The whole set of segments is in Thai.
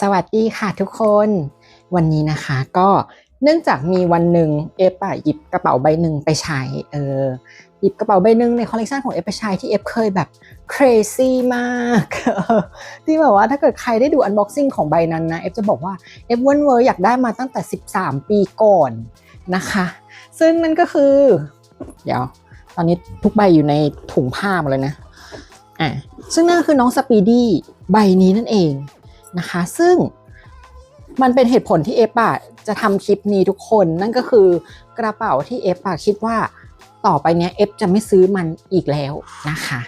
สวัสดีค่ะทุกคน วันนี้นะคะก็เนื่องจากมีวันหนึ่งเอฟอะหยิบกระเป๋าใบหนึ่งไปใช้เออหยิบกระเป๋าใบหนึ่งในคอลเลกชันของเอฟไปใช้ที่เอฟเคยแบบ crazy มากที่แบบว่าถ้าเกิดใครได้ดู unboxing ของใบนั้นนะเอฟจะบอกว่าเอฟเวันเวอร์อยากได้มาตั้งแต่ 13 ปีก่อนนะคะ ซึ่งนั่นก็คือ เดี๋ยว ตอนนี้ทุกใบอยู่ในถุงผ้าหมดเลยนะอะซึ่งนั่นคือน้องสปีดี้ใบนี้นั่นเอง นะคะ ซึ่งมันเป็นเหตุผลที่เอฟอะจะทำคลิปนี้ทุกคนนั่นก็คือกระเป๋าที่เอฟอะคิดว่าต่อไปเนี้ยเอฟจะไม่ซื้อมันอีกแล้วนะคะ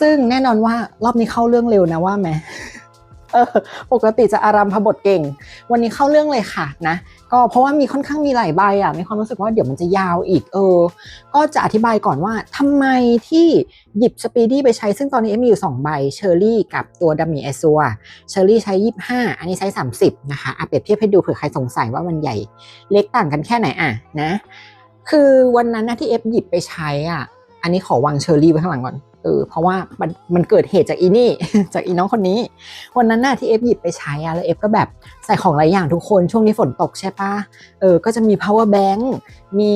ซึ่งแน่นอนว่ารอบนี้เข้าเรื่องเร็วนะว่าไหมเออปกติจะอารัมพบทเก่ง วันนี้เข้าเรื่องเลยค่ะนะ ก็เพราะว่ามีค่อนข้างมีหลายใบอะมีความรู้สึกว่าเดี๋ยวมันจะยาวอีกเออ ก็จะอธิบายก่อนว่าทำไมที่หยิบสปีดี้ไปใช้ ซึ่งตอนนี้เอ็มมีอยู่ 2 ใบเชอร์รี่กับตัวดัมมี่ไอซัวเชอร์รี่ใช้ 25 อันนี้ใช้ 30 นะคะอะเปรียบเทียบให้ดูเผื่อใครสงสัยว่ามันใหญ่เล็กต่างกันแค่ไหนอะนะ คือวันนั้นนะที่เอฟหยิบไปใช้อะ อันนี้ขอวางเชอร์รี่ไว้ข้างหลังก่อน ออเพราะว่ามันมันเกิดเหตุจากอีนี่ จากอีน้องคนนี้ วันนั้นน่ะที่เอฟหยิบไปใช้อะแล้วเอฟก็แบบใส่ของหลายอย่างทุกคนช่วงนี้ฝนตกใช่ปะเออก็จะมี power bank มี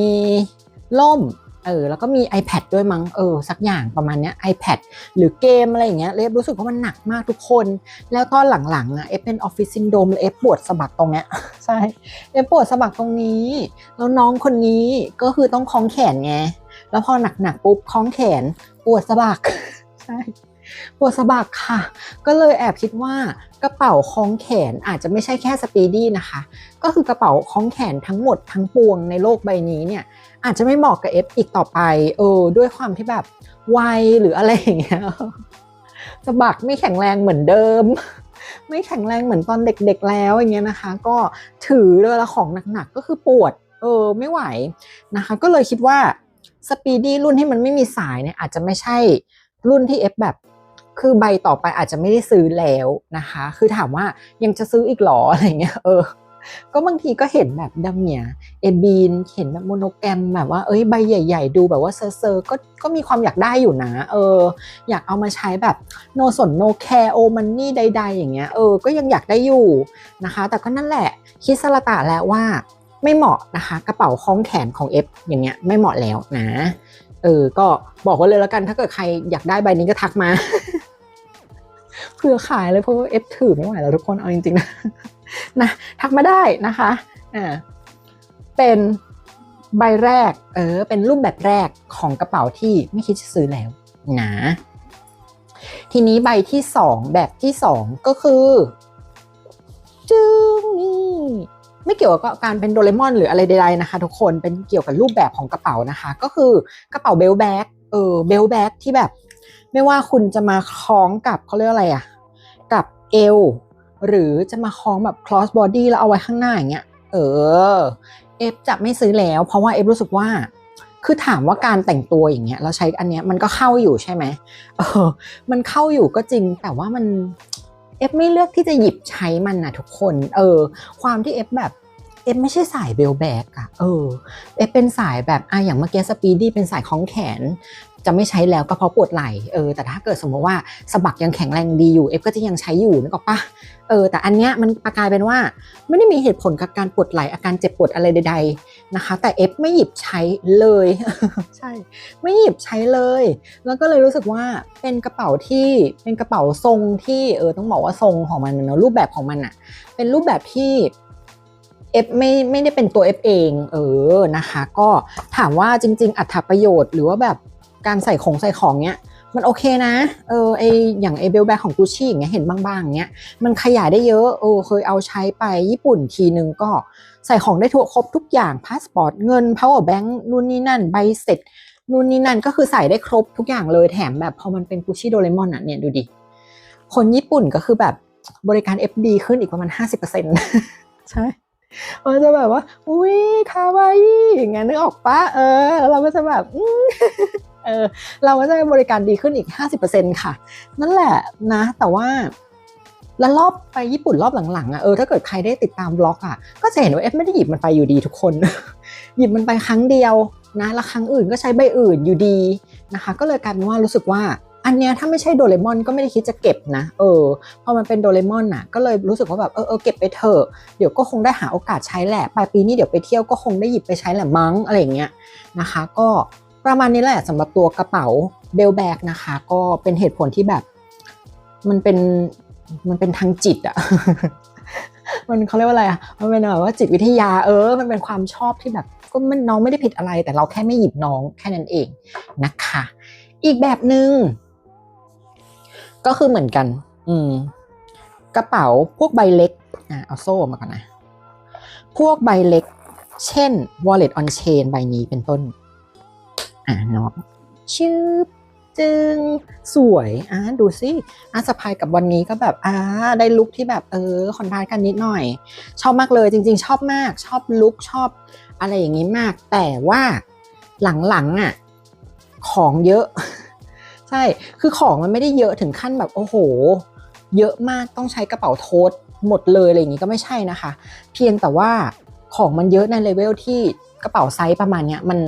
ล่มเออแล้วก็มี iPad ด้วยมั้งเออสักอย่างประมาณเนี้ย iPad หรือเกมอะไรอย่างเงี้ยเอฟรู้สึกว่ามันหนักมากทุกคน แล้วตอนหลังๆอะเอฟเป็นออฟฟิศซินโดมเอฟปวดสะบักตรงเนี้ยใช่เอฟปวดสะบักตรงนี้ แล้วน้องคนนี้ก็คือต้องคล้องแขนไงแล้วพอหนักๆปุ๊บคล้องแขน ปวดสะบักใช่ปวดสะบักค่ะ ก็เลยแอบคิดว่ากระเป๋าคล้องแขนอาจจะไม่ใช่แค่สปีดี้นะคะ ก็คือกระเป๋าคล้องแขนทั้งหมดทั้งปวงในโลกใบนี้เนี่ย อาจจะไม่เหมาะกับเอฟอีกต่อไป เออ ด้วยความที่แบบวัยหรืออะไรอย่างเงี้ยสะบักไม่แข็งแรงเหมือนเดิม ไม่แข็งแรงเหมือนตอนเด็กๆแล้วอย่างเงี้ยนะคะ ก็ถือเวลาของหนักๆก็คือปวด เออไม่ไหวนะคะ ก็เลยคิดว่า สปีดี้รุ่นที่มันไม่มีสายเนี่ยอาจจะไม่ใช่รุ่นที่เอฟแบบคือใบต่อไปอาจจะไม่ได้ซื้อแล้วนะคะ คือถามว่ายังจะซื้ออีกหรออะไรเงี้ยเออ ก็บางทีก็เห็นแบบดัมเมียเอบีนเห็นแบบโมโนแกรมแบบว่าเอ้ยใบใหญ่ ๆ ดูแบบว่าเซอร์เซอร์ก็ก็มีความอยากได้อยู่นะ เออ อยากเอามาใช้แบบโนสนโนแคร์โอมันนี่ใด ๆ อย่างเงี้ยเออก็ยังอยากได้อยู่นะคะ แต่ก็นั่นแหละคิดสละตะแล้วว่า ไม่เหมาะนะคะ กระเป๋าคล้องแขนของเอฟอย่างเงี้ยไม่เหมาะแล้วนะ เออ ก็บอกไว้เลยแล้วกันถ้าเกิดใครอยากได้ใบนี้ก็ทักมาเพื่อขายเลยเพราะว่าเอฟถือไม่ไหวแล้วทุกคนเอาจริงๆนะนะทักมาได้นะคะอ่าเป็นใบแรก เออ เป็นรูปแบบแรกของกระเป๋าที่ไม่คิดจะซื้อแล้วนะทีนี้ใบที่สองแบบที่สองก็คือจึงนี่ ไม่เกี่ยวกับการเป็นโดเรมอนหรืออะไรใดๆนะคะ ทุกคนเป็นเกี่ยวกับรูปแบบของกระเป๋านะคะ ก็คือกระเป๋าเบลแบ็กเออเบลแบ็กที่แบบ ไม่ว่าคุณจะมาคล้องกับเขาเรียกอะไรอะกับเอวหรือจะมาคล้องแบบ cross body แล้วเอาไว้ข้างหน้าอย่างเงี้ยเออเอฟจะไม่ซื้อแล้ว เพราะว่าเอฟรู้สึกว่า คือถามว่าการแต่งตัวอย่างเงี้ยเราใช้อันเนี้ยมันก็เข้าอยู่ใช่ไหมเออ มันเข้าอยู่ก็จริงแต่ว่ามัน เอฟไม่เลือกที่จะหยิบใช้มันนะทุกคน เออ ความที่เอฟแบบเอฟไม่ใช่สายเบลแบกอะเออ เอฟเป็นสายแบบอะอย่างเมื่อกี้สปีดี้เป็นสายคล้องแขน จะไม่ใช้แล้วก็เพราะปวดไหล่เออแต่ถ้าเกิดสมมติว่าสะบักยังแข็งแรงดีอยู่เอฟก็จะยังใช้อยู่นึกออกปะเออแต่อันเนี้ยมันกลายเป็นว่าไม่ได้มีเหตุผลกับการปวดไหล่อาการเจ็บปวดอะไรใด ๆนะคะ แต่เอฟไม่หยิบใช้เลยใช่ไม่หยิบใช้เลย แล้วก็เลยรู้สึกว่าเป็นกระเป๋าที่เป็นกระเป๋าทรงที่เออต้องบอกว่าทรงของมันเนาะรูปแบบของมันอะเป็นรูปแบบที่เอฟไม่ไม่ได้เป็นตัวเอฟเอง เออนะคะ ก็ถามว่าจริง ๆ อัตประโยชน์หรือว่าแบบ การใส่ของใส่ของเนี้ยมันโอเคนะ เออไออย่างไอเบลแบ็ของกูชี่อย่างเงี้ยเห็นบางๆอย่างเงี้ยมันขยายได้เยอะเออเคยเอาใช้ไปญี่ปุ่นทีนึงก็ใส่ของได้ทั่วครบทุกอย่างพาสปอร์ตเงิน power bank นู่นนี่นั่นใบเสร็จนู่นนี่นั่นก็คือใส่ได้ครบทุกอย่างเลยแถมแบบพอมันเป็นกูชี่โดเรมอนอะเนี่ยดูดิ คนญี่ปุ่นก็คือแบบบริการ FD ขึ้นอีกประมาณ 50%ใช่มันจะแบบว่า อุ้ยคาวาอิอย่างเงี้ยนึกออกปะเออ เราก็จะแบบ เออเราก็จะบริการดีขึ้นอีก 50%ค่ะ นั่นแหละนะ แต่ว่าแล้วรอบไปญี่ปุ่นรอบหลังๆอะเออถ้าเกิดใครได้ติดตามบล็อกอะก็จะเห็นว่าเอฟไม่ได้หยิบมันไปอยู่ดีทุกคน หยิบมันไปครั้งเดียวนะแล้วครั้งอื่นก็ใช้ใบอื่นอยู่ดีนะคะ ก็เลยกลายเป็นว่ารู้สึกว่า อันเนี้ยถ้าไม่ใช่โดเรมอนก็ไม่ได้คิดจะเก็บนะ เออพอมันเป็นโดเรมอนน่ะ ก็เลยรู้สึกว่าแบบเออเออเก็บไปเถอะเดี๋ยวก็คงได้หาโอกาสใช้แหละปลายปีนี้เดี๋ยวไปเที่ยวก็คงได้หยิบไปใช้แหละมั้งอะไรอย่างเงี้ยนะคะ ก็ ประมาณนี้แหละสำหรับตัวกระเป๋าเบลแบกนะคะ ก็เป็นเหตุผลที่แบบมันเป็นมันเป็นทางจิตอะมันเขาเรียกว่าอะไรอะมันเป็นแบบว่าจิตวิทยาเออ มันเป็นความชอบที่แบบ ก็มันน้องไม่ได้ผิดอะไร แต่เราแค่ไม่หยิบน้องแค่นั้นเองนะคะ อีกแบบหนึ่งก็คือเหมือนกัน อืม กระเป๋าพวกใบเล็กอะเอาโซ่มาก่อนนะ พวกใบเล็ก เช่น wallet on chain ใบนี้เป็นต้น อะเนาะชื่อจึงสวยอะดูสิอะสะพายกับวันนี้ก็แบบอ่าได้ลุคที่แบบเออคอนทราสกันนิดหน่อย ชอบมากเลยจริง ๆ ชอบมาก ชอบลุคชอบอะไรอย่างนี้มาก แต่ว่าหลังๆอะของเยอะ ใช่ คือของมันไม่ได้เยอะถึงขั้นแบบโอ้โห เยอะมากต้องใช้กระเป๋าโทสหมดเลยอะไรอย่างนี้ก็ไม่ใช่นะคะ เพียงแต่ว่าของมันเยอะในเลเวลที่ กระเป๋าไซส์ประมาณเนี้ยมัน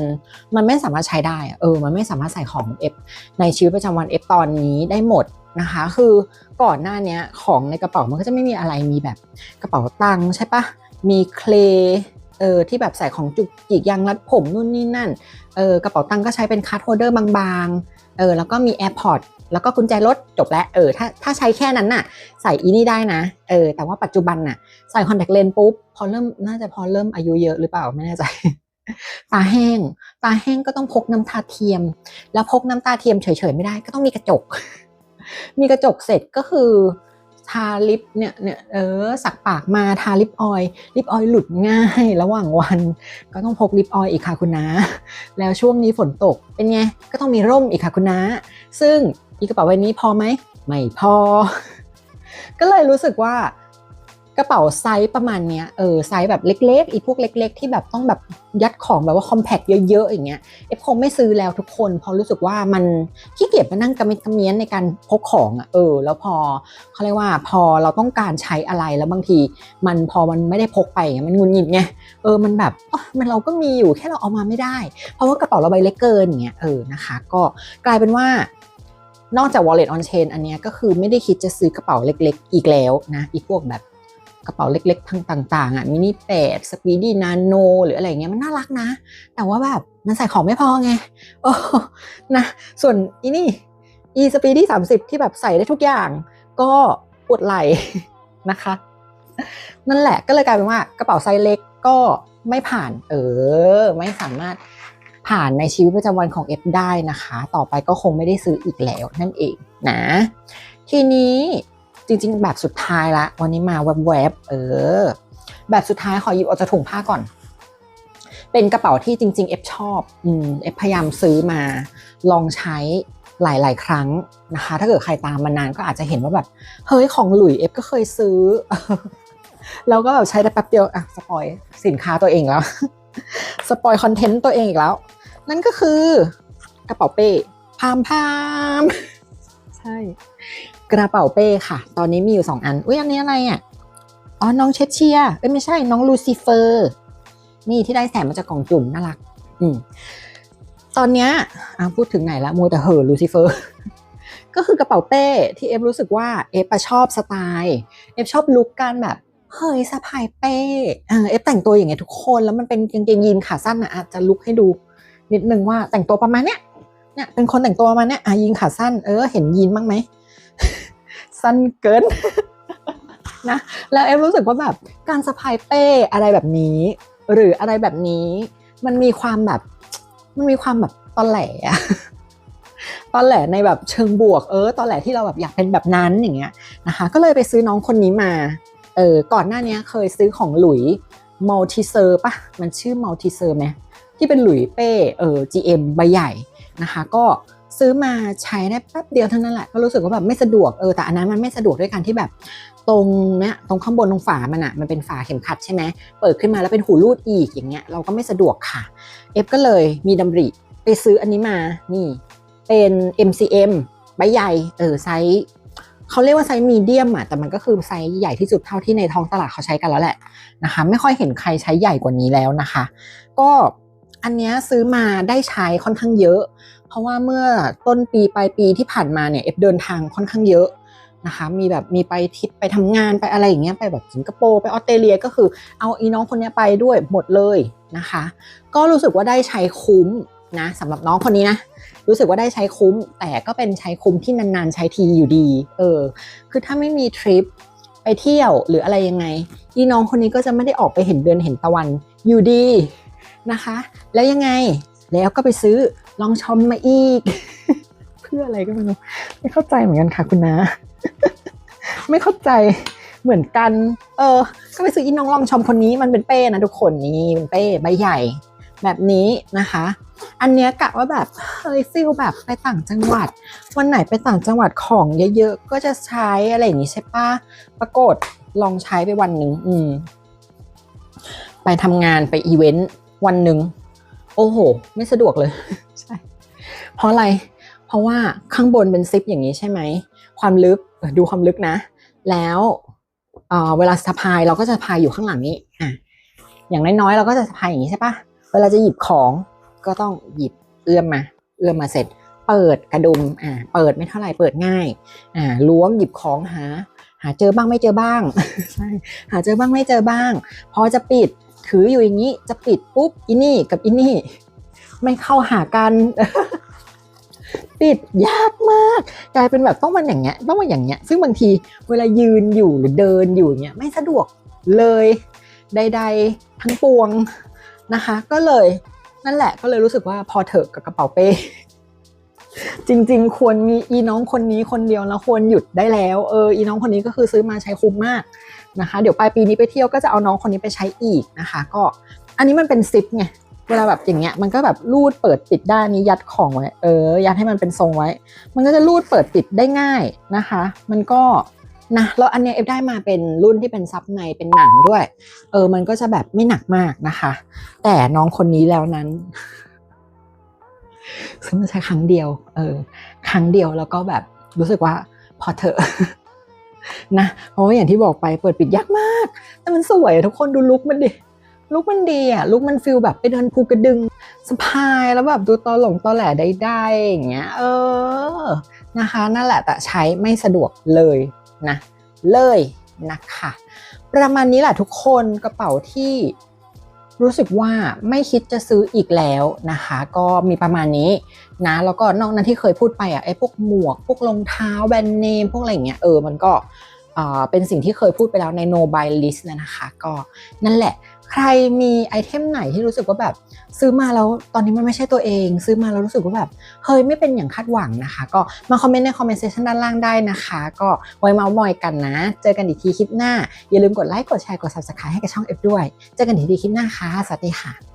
มันไม่สามารถใช้ได้เออมันไม่สามารถใส่ของเอฟในชีวิตประจำวันเอฟตอนนี้ได้หมดนะคะ คือก่อนหน้าเนี้ยของในกระเป๋ามันก็จะไม่มีอะไรมีแบบกระเป๋าตังค์ใช่ปะมีเคลเออที่แบบใส่ของจุกจิกยางรัดผมนู่นนี่นั่นเออกระเป๋าตังค์ก็ใช้เป็นคัทโฮเดอร์บางๆเออแล้วก็มี AirPods แล้วก็กุญแจรถจบแล้วเออถ้าถ้าใช้แค่นั้นน่ะ ใส่อีนี่ได้นะเออแต่ว่าปัจจุบันน่ะใส่คอนแทคเลนส์ปุ๊บพอเริ่มน่าจะพอเริ่มอายุเยอะหรือเปล่าไม่แน่ใจ ตาแห้ง ตาแห้งก็ต้องพกน้ำตาเทียม แล้วพกน้ำตาเทียมเฉยๆไม่ได้ก็ต้องมีกระจก มีกระจกเสร็จก็คือทาลิปเนี่ยเนี่ยเออสักปากมาทาลิปออยล์ลิปออยล์หลุดง่ายระหว่างวัน ก็ต้องพกลิปออยล์อีกค่ะคุณนาแล้วช่วงนี้ฝนตกเป็นไงก็ต้องมีร่มอีกค่ะคุณนาซึ่งอีกระเป๋าใบนี้พอไหมไม่พอ ก็เลยรู้สึกว่า กระเป๋าไซส์ประมาณเนี้ยเออไซส์แบบเล็ก ๆ อีพวกเล็ก ๆ ที่แบบต้องแบบยัดของแบบว่าคอมแพคเยอะๆอย่างเงี้ยเอฟคงไม่ซื้อแล้วทุกคนเพราะรู้สึกว่ามันขี้เกียจมานั่งกระมิดกระเมียนในการพกของอะเออ แล้วพอเขาเรียกว่าพอเราต้องการใช้อะไรแล้วบางที มันพอมันไม่ได้พกไปมันงุนหงิดไงเออมันแบบออมันเราก็มีอยู่แค่เราเอามาไม่ได้ เพราะว่ากระเป๋าเราใบเล็กเกินอย่างเงี้ยเออนะคะ ก็กลายเป็นว่านอกจาก wallet on chain อันนี้ก็คือไม่ได้คิดจะซื้อกระเป๋าเล็ก ๆ อีกแล้วนะอีพวกแบบ กระเป๋าเล็ก ๆ ทั้งต่างๆอะมินิแปดสปีดี้นาโนหรืออะไรเงี้ยมันน่ารักนะ แต่ว่าแบบมันใส่ของไม่พอไงโอ้นะส่วนอีนี่ e สปีดี้สามสิบที่แบบใส่ได้ทุกอย่าง ก็ปวดไหล่นะคะ นั่นแหละก็เลยกลายเป็นว่ากระเป๋าไซส์เล็กก็ไม่ผ่าน เออ ไม่สามารถผ่านในชีวิตประจำวันของเอฟได้นะคะ ต่อไปก็คงไม่ได้ซื้ออีกแล้วนั่นเองนะ ทีนี้ จริง ๆ แบบสุดท้ายละ วันนี้มาแวบๆเออ แบบสุดท้ายขอหยิบออกจากถุงผ้าก่อน เป็นกระเป๋าที่จริง ๆ เอฟชอบ อืมเอฟพยายามซื้อมา ลองใช้หลาย ๆ ครั้งนะคะ ถ้าเกิดใครตามมานานก็อาจจะเห็นว่าแบบ เฮ้ยของหลุยเอฟก็เคยซื้อ แล้วก็แบบใช้ได้แป๊บเดียวอะสปอยสินค้าตัวเองแล้ว สปอยคอนเทนต์ตัวเองอีกแล้ว นั่นก็คือกระเป๋าเป้พามพามใช่ กระเป๋าเป้ค่ะ ตอนนี้มีอยู่สองอัน อุ้ยอันนี้อะไรอะ อ๋อ น้องเชดเชียเอ้ยไม่ใช่ น้องลูซิเฟอร์ นี่ที่ได้แสงมาจากกล่องจุ่มน่ารัก อืม ตอนเนี้ยอะพูดถึงไหนละมัวแต่เห่อลูซิเฟอร์ ก็คือกระเป๋าเป้ที่เอฟรู้สึกว่าเอฟชอบสไตล์เอฟชอบลุคการแบบเฮ้ยสะพายเป้เออเอฟแต่งตัวอย่างเงี้ยทุกคนแล้วมันเป็นกางเกงยีนขาสั้นนะอาจจะลุคให้ดูนิดนึงว่าแต่งตัวประมาณเนี้ยเนี่ยเป็นคนแต่งตัวประมาณเนี้ยอะยีนขาสั้นเออเห็นยีนบ้างไหม สั้นเกินนะแล้วเอฟรู้สึกว่าแบบการสะพายเป้อะไรแบบนี้ หรืออะไรแบบนี้ มันมีความแบบมันมีความแบบตอนแหลตอนแหลในแบบเชิงบวกเออตอนแหลที่เราแบบอยากเป็นแบบนั้นอย่างเงี้ยนะคะ ก็เลยไปซื้อน้องคนนี้มาเออก่อนหน้านี้เคยซื้อของหลุยมัลติเซอร์ปะมันชื่อมัลติเซอร์ไหมที่เป็นหลุยเป้เออ GM ใบใหญ่นะคะ ก็ ซื้อมาใช้ได้แป๊บเดียวเท่านั้นแหละก็รู้สึกว่าแบบไม่สะดวกเออแต่อันนั้นมันไม่สะดวกด้วยการที่แบบตรงเนี้ยตรงข้างบนตรงฝามันอะมันเป็นฝาเข็มขัดใช่ไหมเปิดขึ้นมาแล้วเป็นหูรูดอีกอย่างเงี้ยเราก็ไม่สะดวกค่ะเอฟก็เลยมีดำริไปซื้ออันนี้มานี่เป็น MCM ใบใหญ่เออไซส์เขาเรียกว่าไซส์มีเดียมอะแต่มันก็คือไซส์ใหญ่ที่สุดเท่าที่ในท้องตลาดเขาใช้กันแล้วแหละนะคะ ไม่ค่อยเห็นใครใช้ใหญ่กว่านี้แล้วนะคะ ก็ อันนี้ซื้อมาได้ใช้ค่อนข้างเยอะ เพราะว่าเมื่อต้นปีปลายปีที่ผ่านมาเนี่ยเอฟเดินทางค่อนข้างเยอะนะคะมีแบบมีไปทิปไปทำงานไปอะไรอย่างเงี้ยไปแบบสิงคโปร์ไปออสเตรเลียก็คือเอาอีน้องคนนี้ไปด้วยหมดเลยนะคะ ก็รู้สึกว่าได้ใช้คุ้มนะสำหรับน้องคนนี้นะรู้สึกว่าได้ใช้คุ้ม แต่ก็เป็นใช้คุ้มที่นานๆใช้ทีอยู่ดีเออคือถ้าไม่มีทริปไปเที่ยวหรืออะไรยังไงอีน้องคนนี้ก็จะไม่ได้ออกไปเห็นเดือนเห็นตะวันอยู่ดี นะคะ แล้วยังไงแล้วก็ไปซื้อลองชอมมาอีก เพื่ออะไรก็ไม่รู้ไม่เข้าใจเหมือนกันค่ะคุณนะไม่เข้าใจเหมือนกัน เออ ก็ไปซื้ออีน้องลองชอมคนนี้มันเป็นเป้นะทุกคนนี่เป็นเป้ใบใหญ่ แบบนี้นะคะ อันเนี้ยกะว่าแบบเฮ้ยฟิลแบบไปต่างจังหวัด วันไหนไปต่างจังหวัดของเยอะๆก็จะใช้อะไรอย่างนี้ใช่ปะปรากฏลองใช้ไปวันหนึ่งอืมไปทำงานไปอีเวนต์ วันหนึ่งโอ้โห ไม่สะดวกเลยใช่เพราะอะไร เพราะว่าข้างบนเป็นซิปอย่างนี้ใช่ไหม ความลึกเออดูความลึกนะ แล้วเอ่อเวลาสะพายเราก็จะสะพายอยู่ข้างหลังนี้อะอย่างน้อยๆ เราก็จะสะพายอย่างนี้ใช่ปะเวลาจะหยิบของก็ต้องหยิบเอื้อมมา เอื้อมมาเสร็จ เปิดกระดุมอ่าเปิดไม่เท่าไหร่เปิดง่ายอ่าล้วงหยิบของหา หาเจอบ้างไม่เจอบ้างใช่หาเจอบ้างไม่เจอบ้าง พอจะปิด ถืออยู่อย่างนี้จะปิดปุ๊บอินี่กับอินี่ ไม่เข้าหากัน ปิดยากมาก กลายเป็นแบบต้องมันอย่างเงี้ยต้องมาอย่างเงี้ย ซึ่งบางทีเวลายืนอยู่หรือเดินอยู่เงี้ยไม่สะดวกเลยใด ๆ ทั้งปวงนะคะ ก็เลยนั่นแหละก็เลยรู้สึกว่าพอเถอะกับกระเป๋าเป้จริง ๆ ควรมีอีน้องคนนี้คนเดียวแล้วควรหยุดได้แล้ว เออ อีน้องคนนี้ก็คือซื้อมาใช้คุ้มมาก นะคะ เดี๋ยวปลายปีนี้ไปเที่ยวก็จะเอาน้องคนนี้ไปใช้อีกนะคะ ก็อันนี้มันเป็นซิปไงเวลาแบบอย่างเงี้ยมันก็แบบรูดเปิดปิดได้นี้ยัดของไว้เออยัดให้มันเป็นทรงไว้ มันก็จะรูดเปิดปิดได้ง่ายนะคะ มันก็นะแล้วอันเนี้ยเอฟได้มาเป็นรุ่นที่เป็นซับในเป็นหนังด้วย เออ มันก็จะแบบไม่หนักมากนะคะ แต่น้องคนนี้แล้วนั้นซื้อมาใช้ครั้งเดียว เออ ครั้งเดียวแล้วก็แบบรู้สึกว่าพอเถอะ นะเพราะว่าอย่างที่บอกไปเปิดปิดยากมาก แต่มันสวยทุกคนดูลุกมันดิลุกมันดีอะลุกมันฟิลแบบไปเดินภูกระดึงสะพายแล้วแบบดูตอหลงตอแหลได้ได้อย่างเงี้ยเออนะคะนั่นแหละแต่ใช้ไม่สะดวกเลยนะเลยนะคะ ประมาณนี้แหละทุกคนกระเป๋าที่ รู้สึกว่าไม่คิดจะซื้ออีกแล้วนะคะ ก็มีประมาณนี้นะแล้วก็นอกนั้นที่เคยพูดไปอะไอ้พวกหมวก พวกรองเท้าแบรนด์เนมพวกอะไรเงี้ยเออมันก็เออเป็นสิ่งที่เคยพูดไปแล้วใน no buy list นะคะ ก็นั่นแหละ ใครมีไอเทมไหนที่รู้สึกว่าแบบซื้อมาแล้วตอนนี้มันไม่ใช่ตัวเอง ซื้อมาแล้วรู้สึกว่าแบบเฮ้ยไม่เป็นอย่างคาดหวังนะคะ ก็มาคอมเมนต์ในคอมเมนต์เซชันด้านล่างได้นะคะ ก็ไว้เมาส์มอยกันนะ เจอกันอีกทีคลิปหน้า อย่าลืมกดไลค์กดแชร์กด subscribe ให้กับช่อง F ด้วย เจอกันอีกทีคลิปหน้าค่ะสวัสดีค่ะ